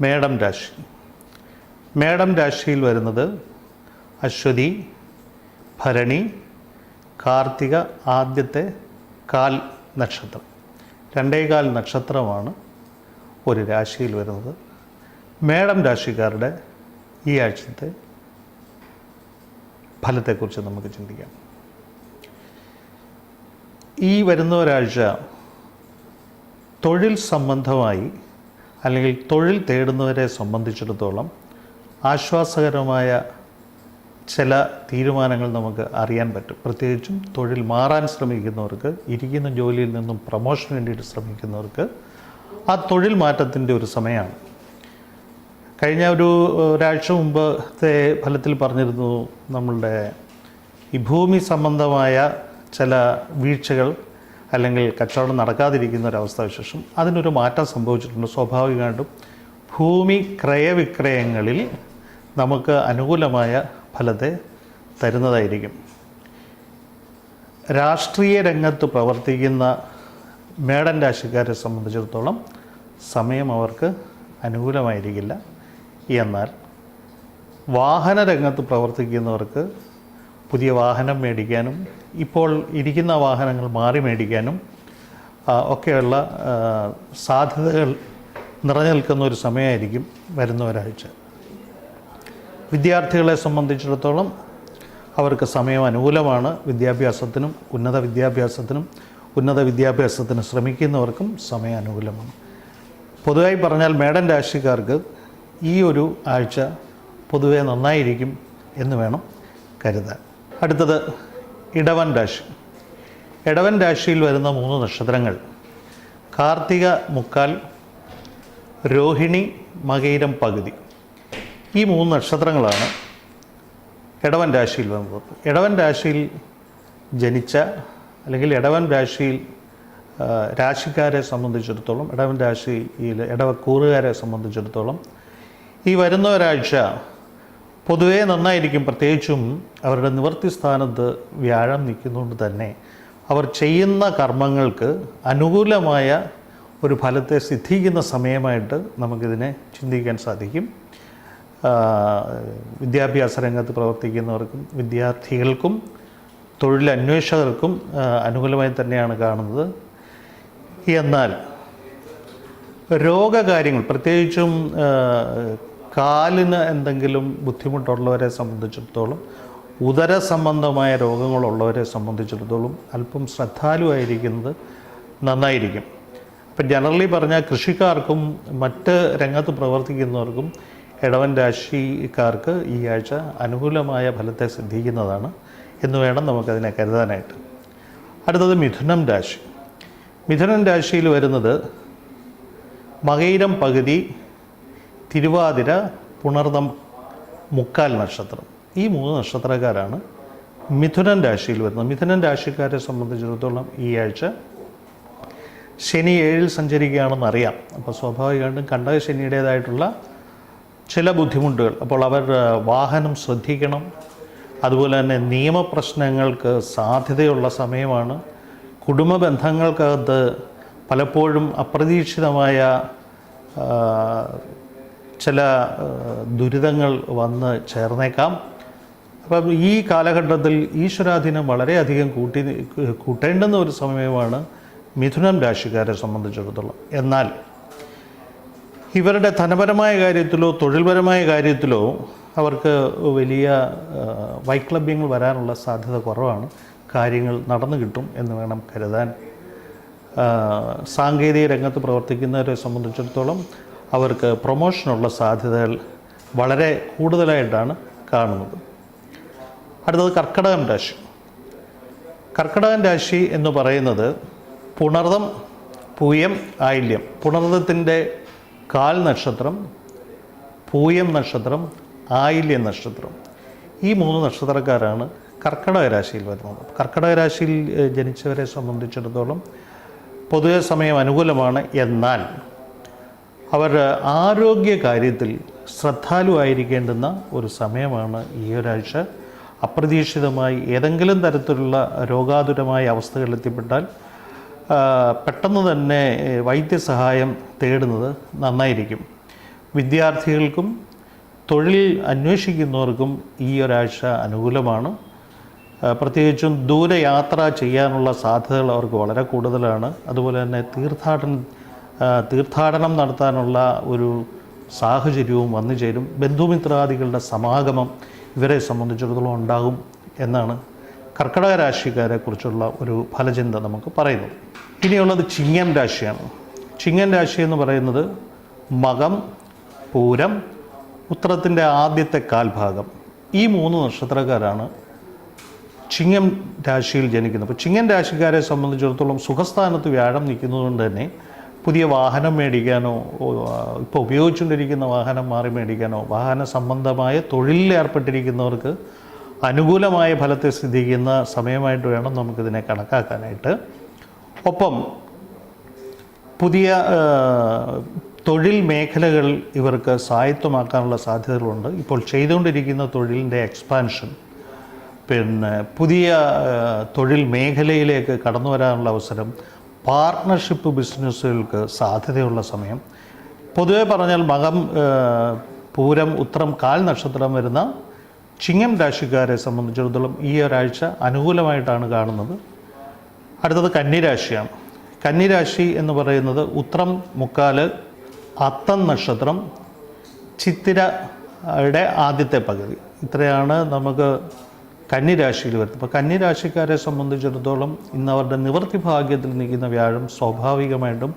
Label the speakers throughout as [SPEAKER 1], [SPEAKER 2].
[SPEAKER 1] മേടം രാശി. മേടം രാശിയിൽ വരുന്നത് അശ്വതി ഭരണി കാർത്തിക ആദ്യത്തെ കാൽ നക്ഷത്രം. രണ്ടേ കാൽ നക്ഷത്രമാണ് ഒരു രാശിയിൽ വരുന്നത്. മേടം രാശിക്കാരുടെ ഈ ആഴ്ചത്തെ ഫലത്തെക്കുറിച്ച് നമുക്ക് ചിന്തിക്കാം. ഈ വരുന്ന ഒരാഴ്ച തൊഴിൽ സംബന്ധമായി അല്ലെങ്കിൽ തൊഴിൽ തേടുന്നവരെ സംബന്ധിച്ചിടത്തോളം ആശ്വാസകരമായ ചില തീരുമാനങ്ങൾ നമുക്ക് അറിയാൻ പറ്റും. പ്രത്യേകിച്ചും തൊഴിൽ മാറാൻ ശ്രമിക്കുന്നവർക്ക് ഇരിക്കുന്ന ജോലിയിൽ നിന്നും പ്രൊമോഷന് വേണ്ടിയിട്ട് ശ്രമിക്കുന്നവർക്ക് ആ തൊഴിൽ മാറ്റത്തിന്റെ ഒരു സമയമാണ്. കഴിഞ്ഞ ഒരു ഒരാഴ്ച മുമ്പത്തെ ഫലത്തിൽ പറഞ്ഞിരുന്നു നമ്മളുടെ ഈ ഭൂമി സംബന്ധമായ ചില വീഴ്ചകൾ അല്ലെങ്കിൽ കച്ചവടം നടക്കാതിരിക്കുന്ന ഒരവസ്ഥ വിശേഷം. അതിനൊരു മാറ്റം സംഭവിച്ചിട്ടുണ്ട്. സ്വാഭാവികമായിട്ടും ഭൂമി ക്രയവിക്രയങ്ങളിൽ നമുക്ക് അനുകൂലമായ ഫലത്തെ തരുന്നതായിരിക്കും. രാഷ്ട്രീയ രംഗത്ത് പ്രവർത്തിക്കുന്ന മേടൻ രാശിക്കാരെ സംബന്ധിച്ചിടത്തോളം സമയം അവർക്ക് അനുകൂലമായിരിക്കില്ല. എന്നാൽ വാഹന രംഗത്ത് പ്രവർത്തിക്കുന്നവർക്ക് പുതിയ വാഹനം മേടിക്കാനും ഇപ്പോൾ ഇരിക്കുന്ന വാഹനങ്ങൾ മാറി മേടിക്കാനും ഒക്കെയുള്ള സാധ്യതകൾ നിറഞ്ഞു നിൽക്കുന്ന ഒരു സമയമായിരിക്കും വരുന്ന ഒരാഴ്ച. വിദ്യാർത്ഥികളെ സംബന്ധിച്ചിടത്തോളം അവർക്ക് സമയം അനുകൂലമാണ്. വിദ്യാഭ്യാസത്തിനും ഉന്നത വിദ്യാഭ്യാസത്തിനും ഉന്നത വിദ്യാഭ്യാസത്തിന് ശ്രമിക്കുന്നവർക്കും സമയം അനുകൂലമാണ്. പൊതുവായി പറഞ്ഞാൽ മേഡം രാശിക്കാർക്ക് ഈ ഒരു ആഴ്ച പൊതുവെ നന്നായിരിക്കും എന്ന് വേണം കരുതാൻ. അടുത്തത് ഇടവൻ രാശി. ഇടവൻ രാശിയിൽ വരുന്ന മൂന്ന് നക്ഷത്രങ്ങൾ. കാർത്തിക മുക്കാൽ രോഹിണി മകയിരം പകുതി. ഈ മൂന്ന് നക്ഷത്രങ്ങളാണ് ഇടവൻ രാശിയിൽ വന്നത് ഇടവൻ രാശിയിൽ ജനിച്ച അല്ലെങ്കിൽ ഇടവൻ രാശിയിൽ രാശിക്കാരെ സംബന്ധിച്ചിടത്തോളം ഇടവൻ രാശിയിൽ ഇടവക്കൂറുകാരെ സംബന്ധിച്ചിടത്തോളം ഈ വരുന്ന ഒരാഴ്ച പൊതുവേ നന്നായിരിക്കും. പ്രത്യേകിച്ചും അവരുടെ നിവർത്തി സ്ഥാനത്ത് വ്യാഴം നിൽക്കുന്നതുകൊണ്ട് തന്നെ അവർ ചെയ്യുന്ന കർമ്മങ്ങൾക്ക് അനുകൂലമായ ഒരു ഫലത്തെ സിദ്ധിക്കുന്ന സമയമായിട്ട് നമുക്കിതിനെ ചിന്തിക്കാൻ സാധിക്കും. വിദ്യാഭ്യാസ രംഗത്ത് പ്രവർത്തിക്കുന്നവർക്കും വിദ്യാർത്ഥികൾക്കും തൊഴിലന്വേഷകർക്കും അനുകൂലമായി തന്നെയാണ് കാണുന്നത്. എന്നാൽ രോഗകാര്യങ്ങൾ പ്രത്യേകിച്ചും കാലിന് എന്തെങ്കിലും ബുദ്ധിമുട്ടുള്ളവരെ സംബന്ധിച്ചിടത്തോളം ഉദര സംബന്ധമായ രോഗങ്ങളുള്ളവരെ സംബന്ധിച്ചിടത്തോളം അല്പം ശ്രദ്ധാലുവായിരിക്കുന്നത് നന്നായിരിക്കും. അപ്പം ജനറലി പറഞ്ഞാൽ കൃഷിക്കാർക്കും മറ്റ് രംഗത്ത് പ്രവർത്തിക്കുന്നവർക്കും ഇടവൻ രാശിക്കാർക്ക് ഈ ആഴ്ച അനുകൂലമായ ഫലത്തെ സിദ്ധിക്കുന്നതാണ് എന്ന് വേണം നമുക്കതിനെ കരുതാനായിട്ട്. അടുത്തത് മിഥുനം രാശി. മിഥുനം രാശിയിൽ വരുന്നത് മകയിരം പകുതി തിരുവാതിര പുണർദം മുക്കാൽ നക്ഷത്രം. ഈ മൂന്ന് നക്ഷത്രക്കാരാണ് മിഥുനൻ രാശിയിൽ വരുന്നത്. മിഥുനൻ രാശിക്കാരെ സംബന്ധിച്ചിടത്തോളം ഈ ആഴ്ച ശനി ഏഴിൽ സഞ്ചരിക്കുകയാണെന്ന് അറിയാം. അപ്പോൾ സ്വാഭാവികമായിട്ടും കണ്ടക ശനിയുടേതായിട്ടുള്ള ചില ബുദ്ധിമുട്ടുകൾ. അപ്പോൾ അവർ വാഹനം ശ്രദ്ധിക്കണം. അതുപോലെ തന്നെ നിയമപ്രശ്നങ്ങൾക്ക് സാധ്യതയുള്ള സമയമാണ്. കുടുംബ ബന്ധങ്ങൾക്കകത്ത് പലപ്പോഴും അപ്രതീക്ഷിതമായ ചില ദുരിതങ്ങൾ വന്ന് ചേർന്നേക്കാം. അപ്പം ഈ കാലഘട്ടത്തിൽ ഈശ്വരാധീനം വളരെയധികം കൂട്ടി കൂട്ടേണ്ടുന്ന ഒരു സമയമാണ് മിഥുനം രാശിക്കാരെ സംബന്ധിച്ചിടത്തോളം. എന്നാൽ ഇവരുടെ ധനപരമായ കാര്യത്തിലോ തൊഴിൽപരമായ കാര്യത്തിലോ അവർക്ക് വലിയ വൈക്ലബ്യങ്ങൾ വരാനുള്ള സാധ്യത കുറവാണ്. കാര്യങ്ങൾ നടന്നു കിട്ടും എന്ന് വേണം കരുതാൻ. സാങ്കേതിക രംഗത്ത് പ്രവർത്തിക്കുന്നവരെ സംബന്ധിച്ചിടത്തോളം അവർക്ക് പ്രൊമോഷനുള്ള സാധ്യതകൾ വളരെ കൂടുതലായിട്ടാണ് കാണുന്നത്. അടുത്തത് കർക്കടകം രാശി. കർക്കടകം രാശി എന്ന് പറയുന്നത് പുണർദം പൂയം ആയില്യം. പുണർദത്തിന്റെ കാൽ നക്ഷത്രം പൂയം നക്ഷത്രം ആയില്യം നക്ഷത്രം. ഈ മൂന്ന് നക്ഷത്രക്കാരാണ് കർക്കടക രാശിയിൽ വരുന്നത്. കർക്കടക രാശിയിൽ ജനിച്ചവരെ സംബന്ധിച്ചിടത്തോളം പൊതുവെ സമയം അനുകൂലമാണ് എന്നാൽ അവർ ആരോഗ്യ കാര്യത്തിൽ ശ്രദ്ധാലുവായിരിക്കേണ്ടുന്ന ഒരു സമയമാണ് ഈ ഒരാഴ്ച. അപ്രതീക്ഷിതമായി ഏതെങ്കിലും തരത്തിലുള്ള രോഗാതുരമായ അവസ്ഥകളിലെത്തിപ്പെട്ടാൽ പെട്ടെന്ന് തന്നെ വൈദ്യസഹായം തേടുന്നത് നന്നായിരിക്കും. വിദ്യാർത്ഥികൾക്കും തൊഴിൽ അന്വേഷിക്കുന്നവർക്കും ഈ ഒരാഴ്ച അനുകൂലമാണ്. പ്രത്യേകിച്ചും ദൂരയാത്ര ചെയ്യാനുള്ള സാധ്യതകൾ അവർക്ക് വളരെ കൂടുതലാണ്. അതുപോലെ തന്നെ തീർത്ഥാടന തീർത്ഥാടനം നടത്താനുള്ള ഒരു സാഹചര്യവും വന്നു ചേരും. ബന്ധുമിത്രാദികളുടെ സമാഗമം ഇവരെ സംബന്ധിച്ചിടത്തോളം ഉണ്ടാകും എന്നാണ് കർക്കിടക രാശിക്കാരെ കുറിച്ചുള്ള ഒരു ഫലചിന്ത നമുക്ക് പറയുന്നത്. ഇനിയുള്ളത് ചിങ്ങം രാശിയാണ്. ചിങ്ങം രാശി എന്ന് പറയുന്നത് മകം പൂരം ഉത്തരത്തിന്റെ ആദ്യത്തെ കാൽഭാഗം. ഈ മൂന്ന് നക്ഷത്രക്കാരാണ് ചിങ്ങം രാശിയിൽ ജനിക്കുന്നത്. അപ്പോൾ ചിങ്ങം രാശിക്കാരെ സംബന്ധിച്ചിടത്തോളം സുഖസ്ഥാനത്ത് വ്യാഴം നിൽക്കുന്നതുകൊണ്ട് തന്നെ പുതിയ വാഹനം മേടിക്കാനോ ഇപ്പോൾ ഉപയോഗിച്ചുകൊണ്ടിരിക്കുന്ന വാഹനം മാറി മേടിക്കാനോ വാഹന സംബന്ധമായ തൊഴിലിൽ ഏർപ്പെട്ടിരിക്കുന്നവർക്ക് അനുകൂലമായ ഫലത്തെ സ്ഥിതിക്കുന്ന സമയമായിട്ട് വേണം നമുക്കിതിനെ കണക്കാക്കാനായിട്ട്. ഒപ്പം പുതിയ തൊഴിൽ മേഖലകൾ ഇവർക്ക് സായത്വമാക്കാനുള്ള സാധ്യതകളുണ്ട്. ഇപ്പോൾ ചെയ്തുകൊണ്ടിരിക്കുന്ന തൊഴിലിന്റെ എക്സ്പാൻഷൻ പിന്നെ പുതിയ തൊഴിൽ മേഖലയിലേക്ക് കടന്നു വരാനുള്ള അവസരം പാർട്ട്ണർഷിപ്പ് ബിസിനസ്സുകൾക്ക് സാധ്യതയുള്ള സമയം. പൊതുവെ പറഞ്ഞാൽ മകം പൂരം ഉത്തരം കാൽ നക്ഷത്രം വരുന്ന ചിങ്ങം രാശിക്കാരെ സംബന്ധിച്ചിടത്തോളം ഈ ഒരാഴ്ച അനുകൂലമായിട്ടാണ് കാണുന്നത്. അടുത്തത് കന്നിരാശിയാണ് കന്നിരാശി എന്ന് പറയുന്നത് ഉത്രം മുക്കാൽ അത്തം നക്ഷത്രം ചിത്തിരയുടെ ആദ്യത്തെ പകുതി. ഇത്രയാണ് നമുക്ക് കന്നിരാശിയിൽ വരുന്നത് അപ്പോൾ കന്നിരാശിക്കാരെ സംബന്ധിച്ചിടത്തോളം ഇന്ന് അവരുടെ നിവൃത്തി ഭാഗ്യത്തിൽ നിൽക്കുന്ന വ്യാഴം സ്വാഭാവികമായിട്ടും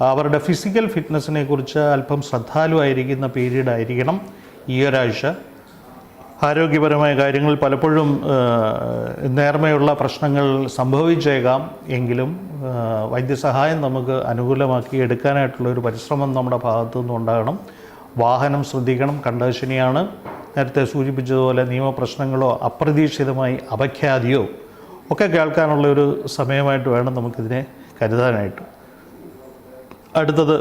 [SPEAKER 1] അവരുടെ ഫിസിക്കൽ ഫിറ്റ്നസ്സിനെ കുറിച്ച് അല്പം ശ്രദ്ധാലുവായിരിക്കുന്ന പീരീഡ് ആയിരിക്കണം ഈ ഒരാഴ്ച. ആരോഗ്യപരമായ കാര്യങ്ങൾ പലപ്പോഴും നേർമയുള്ള പ്രശ്നങ്ങൾ സംഭവിച്ചേക്കാം എങ്കിലും വൈദ്യസഹായം നമുക്ക് അനുകൂലമാക്കി എടുക്കാനായിട്ടുള്ള ഒരു പരിശ്രമം നമ്മുടെ ഭാഗത്തു നിന്നുണ്ടാകണം വാഹനം ശ്രദ്ധിക്കണം. കണ്ടശനിയാണ്. നേരത്തെ സൂചിപ്പിച്ചതുപോലെ നിയമപ്രശ്നങ്ങളോ അപ്രതീക്ഷിതമായി അപഖ്യാതിയോ ഒക്കെ കേൾക്കാനുള്ള ഒരു സമയമായിട്ട് വേണം നമുക്കിതിനെ കരുതാനായിട്ട്. അടുത്തത്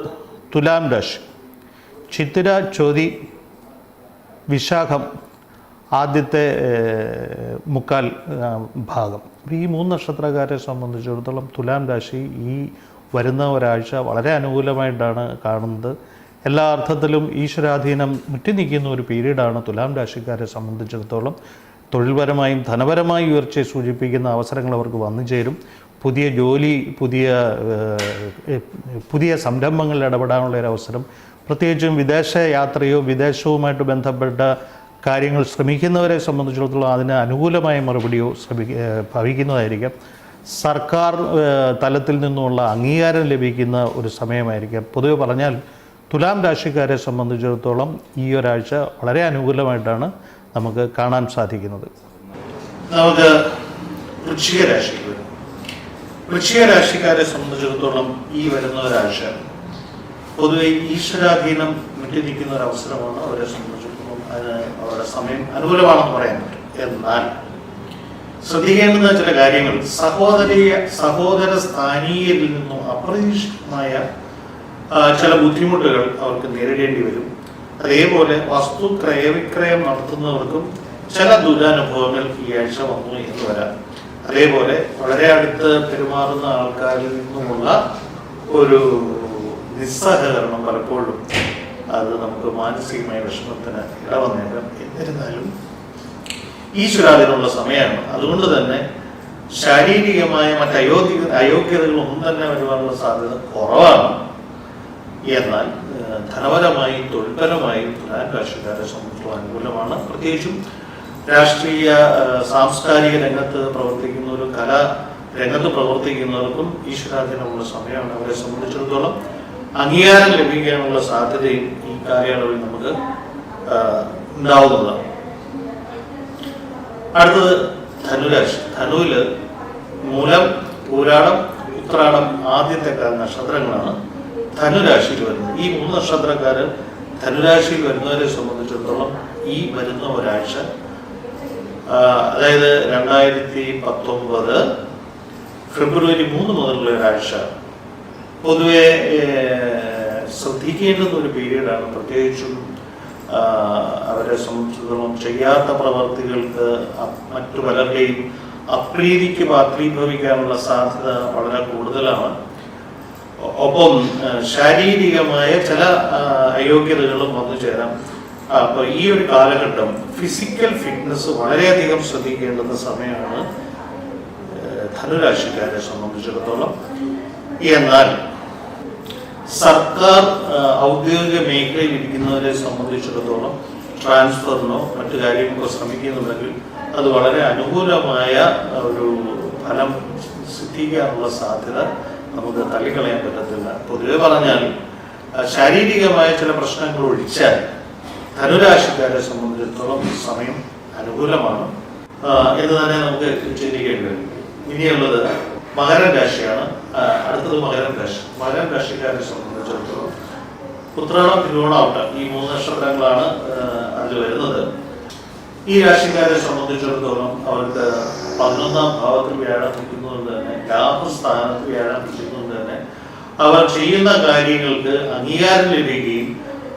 [SPEAKER 1] തുലാം രാശി. ചിത്തിര ചോതി വിശാഖം ആദ്യത്തെ മുക്കാൽ ഭാഗം. ഈ മൂന്ന് നക്ഷത്രക്കാരെ സംബന്ധിച്ചിടത്തോളം തുലാം രാശി ഈ വരുന്ന ഒരാഴ്ച വളരെ അനുകൂലമായിട്ടാണ് കാണുന്നത്. എല്ലാ അർത്ഥത്തിലും ഈശ്വരാധീനം മുറ്റി നിൽക്കുന്ന ഒരു പീരീഡാണ് തുലാം രാശിക്കാരെ സംബന്ധിച്ചിടത്തോളം. തൊഴിൽപരമായും ധനപരമായും ഉയർച്ചയെ സൂചിപ്പിക്കുന്ന അവസരങ്ങൾ അവർക്ക് വന്നു ചേരും. പുതിയ ജോലി പുതിയ പുതിയ സംരംഭങ്ങളിൽ ഇടപെടാനുള്ള ഒരു അവസരം. പ്രത്യേകിച്ചും വിദേശ യാത്രയോ വിദേശവുമായിട്ട് ബന്ധപ്പെട്ട കാര്യങ്ങൾ ശ്രമിക്കുന്നവരെ സംബന്ധിച്ചിടത്തോളം അതിന് അനുകൂലമായ മറുപടിയോ ശ്രമി ഭവിക്കുന്നതായിരിക്കാം. സർക്കാർ തലത്തിൽ നിന്നുള്ള അംഗീകാരം ലഭിക്കുന്ന ഒരു സമയമായിരിക്കാം. പൊതുവെ പറഞ്ഞാൽ തുലാം രാശിക്കാരെ സംബന്ധിച്ചിടത്തോളം ഈ ഒരാഴ്ച വളരെ അനുകൂലമായിട്ടാണ് നമുക്ക് കാണാൻ സാധിക്കുന്നത്. നമുക്ക് വൃശ്ചിക രാശിക്ക് വൃശ്ചിക രാശിക്കാരെ സംബന്ധിച്ചിടത്തോളം ഈ വരുന്ന ഒരാഴ്ച പൊതുവെ ഈശ്വരാധീനം വിട്ടിരിക്കുന്ന ഒരു അവസരമാണ് അവരെ സംബന്ധിച്ചിടത്തോളം അതിന് അവരുടെ സമയം അനുകൂലമാണെന്ന് പറയാൻ പറ്റും. എന്നാൽ ശ്രദ്ധിക്കേണ്ടുന്ന ചില കാര്യങ്ങൾ സഹോദരീയ സഹോദര സ്ഥാനീയരിൽ നിന്നും അപ്രതീക്ഷിതമായ ചില ബുദ്ധിമുട്ടുകൾ അവർക്ക് നേരിടേണ്ടി വരും. അതേപോലെ വസ്തു ക്രയവിക്രയം നടത്തുന്നവർക്കും ചില ദുരനുഭവങ്ങൾ ഈ ആഴ്ച വന്നു എന്ന് വരാം. അതേപോലെ വളരെ അടുത്ത് പെരുമാറുന്ന ആൾക്കാരിൽ നിന്നുമുള്ള ഒരു നിസ്സഹകരണം പലപ്പോഴും അത് നമുക്ക് മാനസികമായ വിഷമത്തിന് ഇടവന്നേക്കാം. എന്നിരുന്നാലും ഈശ്വരാദിനുള്ള സമയമാണ്. അതുകൊണ്ട് തന്നെ ശാരീരികമായ മറ്റ് അയോഗ്യ അയോഗ്യതകളൊന്നും തന്നെ വരുവാനുള്ള സാധ്യത കുറവാണ്. എന്നാൽ ധനപരമായും തൊഴിൽപരമായും തുലാൻ രാശിക്കാരെ സംബന്ധിച്ചുള്ള അനുകൂലമാണ്. പ്രത്യേകിച്ചും രാഷ്ട്രീയ സാംസ്കാരിക രംഗത്ത് പ്രവർത്തിക്കുന്നവരും കലാ രംഗത്ത് പ്രവർത്തിക്കുന്നവർക്കും ഈശ്വരാധീനമുള്ള സമയമാണ് അവരെ സംബന്ധിച്ചിടത്തോളം. അംഗീകാരം ലഭിക്കാനുള്ള സാധ്യതയും ഈ കാലയളവിൽ നമുക്ക് ഉണ്ടാവുന്നതാണ്. അടുത്തത് ധനുരാശി. ധനുവിൽ മൂലം പൂരാടം ഉത്രാടം ആദ്യത്തെ നക്ഷത്രങ്ങളാണ് ധനുരാശിയിൽ വരുന്നത്. ഈ മൂന്ന് നക്ഷത്രക്കാർ ധനുരാശിയിൽ വരുന്നവരെ സംബന്ധിച്ചിടത്തോളം ഈ വരുന്ന ഒരാഴ്ച അതായത് രണ്ടായിരത്തി പത്തൊമ്പത് ഫെബ്രുവരി മൂന്ന് മുതലുള്ള ഒരാഴ്ച പൊതുവെ ശ്രദ്ധിക്കേണ്ടുന്ന ഒരു പീരീഡാണ്. പ്രത്യേകിച്ചും അവരെ സംബന്ധിച്ചിടത്തോളം ചെയ്യാത്ത പ്രവർത്തികൾക്ക് മറ്റു പലരുടെയും അപ്രീതിക്ക് പാത്രീഭവിക്കാനുള്ള സാധ്യത വളരെ കൂടുതലാണ്. ഒപ്പം ശാരീരികമായ ചില അയോഗ്യതകളും വന്നു ചേരാം. അപ്പോൾ ഈ ഒരു കാലഘട്ടം ഫിസിക്കൽ ഫിറ്റ്നസ് വളരെയധികം ശ്രദ്ധിക്കേണ്ടുന്ന സമയമാണ് ധനുരാശിക്കാരെ സംബന്ധിച്ചിടത്തോളം. എന്നാൽ സർക്കാർ ഔദ്യോഗിക മേഖലയിൽ ഇരിക്കുന്നവരെ സംബന്ധിച്ചിടത്തോളം ട്രാൻസ്ഫറിനോ മറ്റു കാര്യങ്ങൾക്കോ ശ്രമിക്കുന്നുണ്ടെങ്കിൽ അത് വളരെ അനുകൂലമായ ഒരു ഫലം സിദ്ധിക്കാനുള്ള സാധ്യത നമുക്ക് തള്ളിക്കളയാൻ പറ്റത്തില്ല. പൊതുവെ പറഞ്ഞാൽ ശാരീരികമായ ചില പ്രശ്നങ്ങൾ ഒഴിച്ചാൽ ധനുരാശിക്കാരെ സംബന്ധിച്ചിടത്തോളം സമയം അനുകൂലമാണ്. എന്ന് തന്നെ നമുക്ക് ചിന്തിക്കേണ്ടി വരും. ഇനിയുള്ളത് മകരം രാശിയാണ്. അടുത്തത് മകരം രാശി. മകരം രാശിക്കാരെ സംബന്ധിച്ചിടത്തോളം ഉത്രാടം തിരുവോണാവട്ടം ഈ മൂന്ന് നക്ഷത്രങ്ങളാണ് അതിൽ വരുന്നത്. ഈ രാശിക്കാരെ സംബന്ധിച്ചിടത്തോളം അവർക്ക് പതിനൊന്നാം ഭാവത്തിൽ വ്യാഴം നിൽക്കുന്നതുകൊണ്ട് തന്നെ ലാഭസ്ഥാനത്ത് വ്യാഴം തന്നെ അവർ ചെയ്യുന്ന കാര്യങ്ങൾക്ക് അംഗീകാരം ലഭിക്കുകയും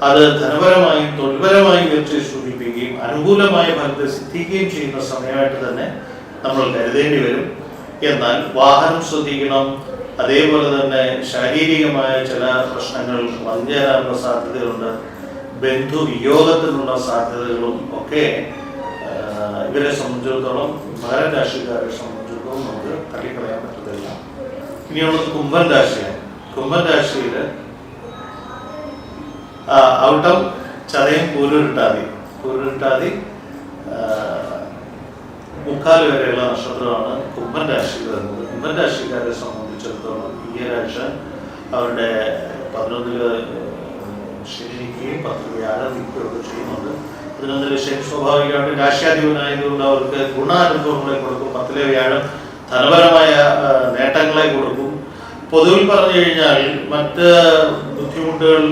[SPEAKER 1] അത് ധനപരമായും തൊഴിൽപരമായും ഉയർച്ച സൂചിപ്പിക്കുകയും അനുകൂലമായ ഫലത്തെ സിദ്ധിക്കുകയും ചെയ്യുന്ന സമയമായിട്ട് തന്നെ നമ്മൾ കരുതേണ്ടി വരും. എന്നാൽ വാഹനം ശ്രദ്ധിക്കണം. അതേപോലെ തന്നെ ശാരീരികമായ ചില പ്രശ്നങ്ങൾ വന്നുചേരാനുള്ള സാധ്യതകളുണ്ട്. ബന്ധു വിയോഗത്തിനുള്ള സാധ്യതകളും ഒക്കെ ഇവരെ സംബന്ധിച്ചിടത്തോളം മകരം രാശിക്കാരെ സംബന്ധിച്ചിടത്തോളം നമുക്ക് തള്ളിക്കളയാൻ പറ്റത്തില്ല. ഇനിയുള്ളത് കുംഭൻ രാശിയാണ്. കുംഭൻ രാശിയിൽ ഔട്ടം ചതയം പൂരുരുട്ടാതി. പൂരുരുട്ടാതി മുക്കാൽ വരെയുള്ള നക്ഷത്രമാണ് കുംഭൻ രാശിയിൽ വരുന്നത്. കുംഭൻ രാശിക്കാരെ സംബന്ധിച്ചിടത്തോളം ഈ ഒരാഴ്ച അവരുടെ പതിനൊന്നിൽ ശനി നിൽക്കുകയും പത്ത് വ്യാഴം നിൽക്കുകയൊക്കെ ചെയ്യുന്നുണ്ട്. പതിനൊന്നിൽ ശനി സ്വാഭാവികമായിട്ട് രാഷ്ട്രാധിപനായതുകൊണ്ട് അവർക്ക് ഗുണാനുഭവങ്ങളെ കൊടുക്കും. പത്തിലെ വ്യാഴം ധനപരമായ നേട്ടങ്ങളെ കൊടുക്കും. പൊതുവിൽ പറഞ്ഞു കഴിഞ്ഞാൽ മറ്റ് ബുദ്ധിമുട്ടുകൾ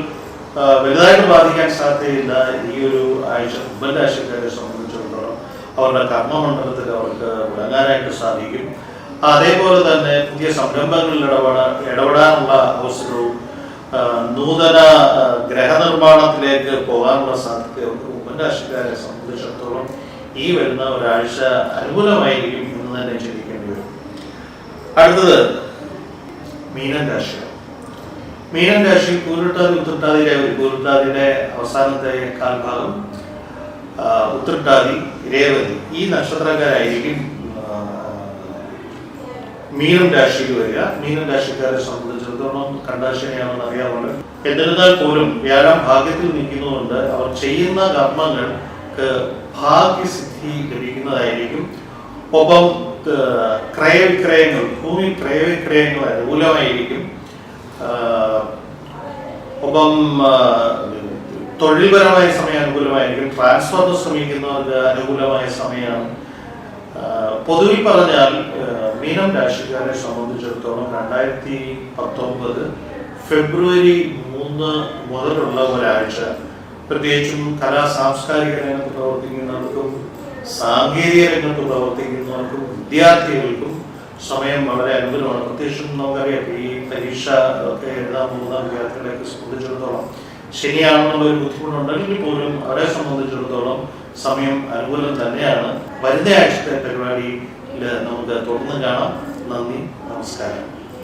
[SPEAKER 1] വലുതായിട്ട് ബാധിക്കാൻ സാധ്യതയില്ല ഈ ഒരു ആഴ്ച കുംഭൻ രാശിക്കാരെ സംബന്ധിച്ചിടത്തോളം. അവരുടെ കർമ്മമണ്ഡലത്തിൽ അവർക്ക് വിളങ്ങാനായിട്ട് സാധിക്കും. അതേപോലെ തന്നെ പുതിയ സംരംഭങ്ങളിൽ ഇടപെടാ ഇടപെടാനുള്ള അവസരവും നൂതന ഗ്രഹ ഗ്രഹനിർമ്മാണത്തിലേക്ക് പോകാനുള്ള സാധ്യത അവർക്ക് കുംഭൻ രാശിക്കാരെ സംബന്ധിച്ചിടത്തോളം ഈ വരുന്ന ഒരാഴ്ച അനുകൂലമായിരിക്കും എന്ന് തന്നെ ചിന്തിക്കേണ്ടി വരും. അടുത്തത് മീനൻ രാശിയാണ്. മീനൻ രാശി പൂരിട്ടാതി ഉത്രട്ടാതി രേവതി പൂരിട്ടാതിയുടെ അവസാനത്തെ കാൽഭാഗം ഉത്രട്ടാതി രേവതി. ഈ നക്ഷത്രക്കാരായിരിക്കും മീനം രാശിയിൽ വരിക. മീനം രാശിക്കാരെ സംബന്ധിച്ചിടത്തോളം കണ്ടാശിനെയാണെന്ന് അറിയാവുന്നത്. എന്നിരുന്നാൽ പോലും വ്യാഴം ഭാഗ്യത്തിൽ നിൽക്കുന്നതുകൊണ്ട് അവർ ചെയ്യുന്ന കർമ്മങ്ങൾക്ക് ഭാഗ്യസിദ്ധി ലഭിക്കുന്നതായിരിക്കും ഒപ്പം ക്രയവിക്രയങ്ങൾ ഭൂമി ക്രയവിക്രയങ്ങൾ അനുകൂലമായിരിക്കും ഒപ്പം തൊഴിൽപരമായ സമയം അനുകൂലമായിരിക്കും. ട്രാൻസ്ഫറിന് ശ്രമിക്കുന്നവർക്ക് അനുകൂലമായ സമയമാണ് പൊതുവിൽ പറഞ്ഞാൽ മീനം രാശിക്കാരെ സംബന്ധിച്ചിടത്തോളം രണ്ടായിരത്തി പത്തൊമ്പത് ഫെബ്രുവരി മൂന്ന് മുതലുള്ള ഒരാഴ്ച. പ്രത്യേകിച്ചും കലാ സാംസ്കാരിക രംഗത്ത് പ്രവർത്തിക്കുന്നവർക്കും സാങ്കേതിക രംഗത്ത് പ്രവർത്തിക്കുന്നവർക്കും വിദ്യാർത്ഥികൾക്കും സമയം വളരെ അനുകൂലമാണ്. പ്രത്യേകിച്ചും നമുക്കറിയാം ഈ പരീക്ഷ ഒക്കെ എഴുതാൻ പോകുന്ന വിദ്യാർത്ഥികളെ സംബന്ധിച്ചിടത്തോളം ശരിയാണെന്നുള്ള ഒരു ബുദ്ധിമുട്ടുണ്ടെങ്കിൽ പോലും അവരെ സംബന്ധിച്ചിടത്തോളം സമയം അനുകൂലം തന്നെയാണ്. വരുന്ന ആഴ്ചത്തെ പരിപാടിയിൽ നമുക്ക് തുടർന്ന് കാണാം. നന്ദി നമസ്കാരം.